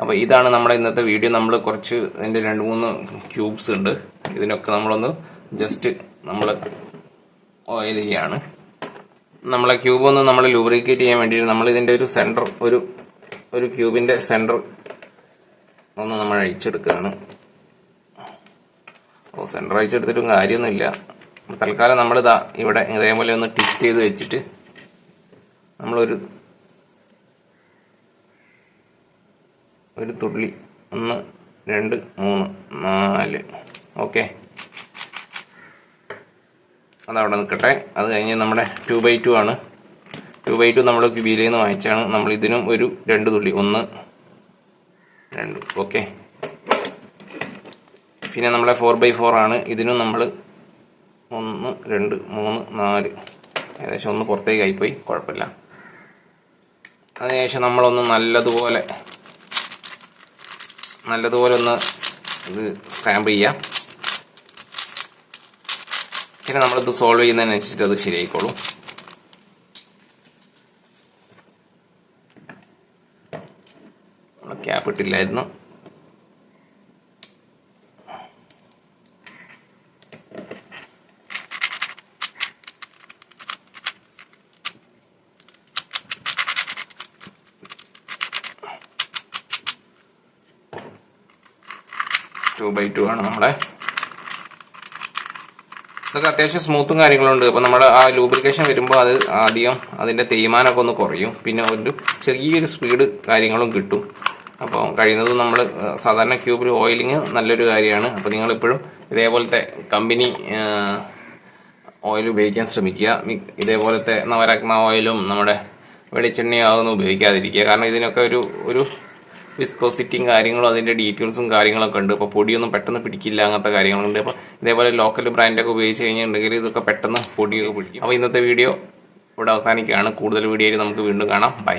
അപ്പോൾ ഇതാണ് നമ്മുടെ ഇന്നത്തെ വീഡിയോ നമ്മൾ കുറച്ച് ഇതിന്റെ രണ്ട് മൂന്ന് ക്യൂബ്സ് ഉണ്ട്. ഇതിനൊക്കെ നമ്മളൊന്ന് ജസ്റ്റ് നമ്മൾ ഓയിൽ ചെയ്യാണ്. നമ്മളെ ക്യൂബ് ഒന്ന് നമ്മൾ ലൂബ്രിക്കേറ്റ് ചെയ്യാൻ വേണ്ടിയിട്ട് നമ്മൾ ഇതിന്റെ ഒരു സെന്റർ ഒരു ഒരു ക്യൂബിന്റെ സെന്റർ ഒന്ന് നമ്മൾ അഴിച്ചെടുക്കുകയാണ്. ഓ സെന്റർ അഴിച്ചെടുത്തിട്ടും കാര്യമൊന്നുമില്ല. തൽക്കാലം നമ്മളിതാ ഇവിടെ ഇതേപോലെ ഒന്ന് ട്വിസ്റ്റ് ചെയ്ത് വെച്ചിട്ട് നമ്മളൊരു ഒരു തുള്ളി. ഒന്ന് രണ്ട് മൂന്ന് നാല്. ഓക്കെ. അതവിടെ നിൽക്കട്ടെ. അത് കഴിഞ്ഞ് നമ്മുടെ ടു ബൈ ടു ആണ്. ടു ബൈ ടു നമ്മൾ ക്യൂബിയിൽ നിന്ന് വാങ്ങിച്ചാണ്. നമ്മൾ ഇതിനും ഒരു രണ്ട് തുള്ളി. ഒന്ന് രണ്ട്. ഓക്കെ. പിന്നെ നമ്മളെ ഫോർ ബൈ ഫോർ ആണ്. ഇതിനും നമ്മൾ ഒന്ന് രണ്ട് മൂന്ന് നാല്. ഏകദേശം ഒന്ന് പുറത്തേക്ക് ആയിപ്പോയി കുഴപ്പമില്ല. അതിനുശേഷം നമ്മളൊന്ന് നല്ലതുപോലെ നല്ലതുപോലെ ഒന്ന് ഇത് സ്ക്രാമ്പ് ചെയ്യാം. പിന്നെ നമ്മളിത് സോൾവ് ചെയ്യുന്നതിനനുസരിച്ചിട്ട് അത് ശരിയായിക്കോളും. ക്യാപ്പ് ഇട്ടില്ലായിരുന്നു. ടു ബൈ ടു ആണ് നമ്മുടെ ഇതൊക്കെ അത്യാവശ്യം സ്മൂത്തും കാര്യങ്ങളുണ്ട്. അപ്പോൾ നമ്മുടെ ആ ലൂബ്രിക്കേഷൻ വരുമ്പോൾ അത് ആദ്യം അതിന്റെ തേയ്മാനമൊക്കെ ഒന്ന് കുറയും. പിന്നെ ഒരു ചെറിയൊരു സ്പീഡ് കാര്യങ്ങളും കിട്ടും. അപ്പോൾ കഴിയുന്നതും നമ്മൾ സാധാരണ ക്യൂബിൽ ഓയിലിങ് നല്ലൊരു കാര്യമാണ്. അപ്പോൾ നിങ്ങളിപ്പോഴും ഇതേപോലത്തെ കമ്പനി ഓയിൽ ഉപയോഗിക്കാൻ ശ്രമിക്കുക. ഇതേപോലത്തെ നവരത്ന ഓയിലും നമ്മുടെ വെളിച്ചെണ്ണയും അതൊന്നും ഉപയോഗിക്കാതിരിക്കുക. കാരണം ഇതിനൊക്കെ ഒരു ഒരു വിസ്കോസിറ്റിയും കാര്യങ്ങളും അതിന്റെ ഡീറ്റെയിൽസും കാര്യങ്ങളൊക്കെ ഉണ്ട്. അപ്പോൾ പൊടിയൊന്നും പെട്ടെന്ന് പിടിക്കില്ല അങ്ങനത്തെ കാര്യങ്ങളുണ്ട്. അപ്പോൾ ഇതേപോലെ ലോക്കൽ ബ്രാൻഡൊക്കെ ഉപയോഗിച്ച് കഴിഞ്ഞിട്ടുണ്ടെങ്കിൽ ഇതൊക്കെ പെട്ടെന്ന് പൊടിയൊക്കെ പിടിക്കും. അപ്പോൾ ഇന്നത്തെ വീഡിയോ ഇവിടെ അവസാനിക്കുകയാണ്. കൂടുതൽ വീഡിയോയിൽ നമുക്ക് വീണ്ടും കാണാം. ബൈ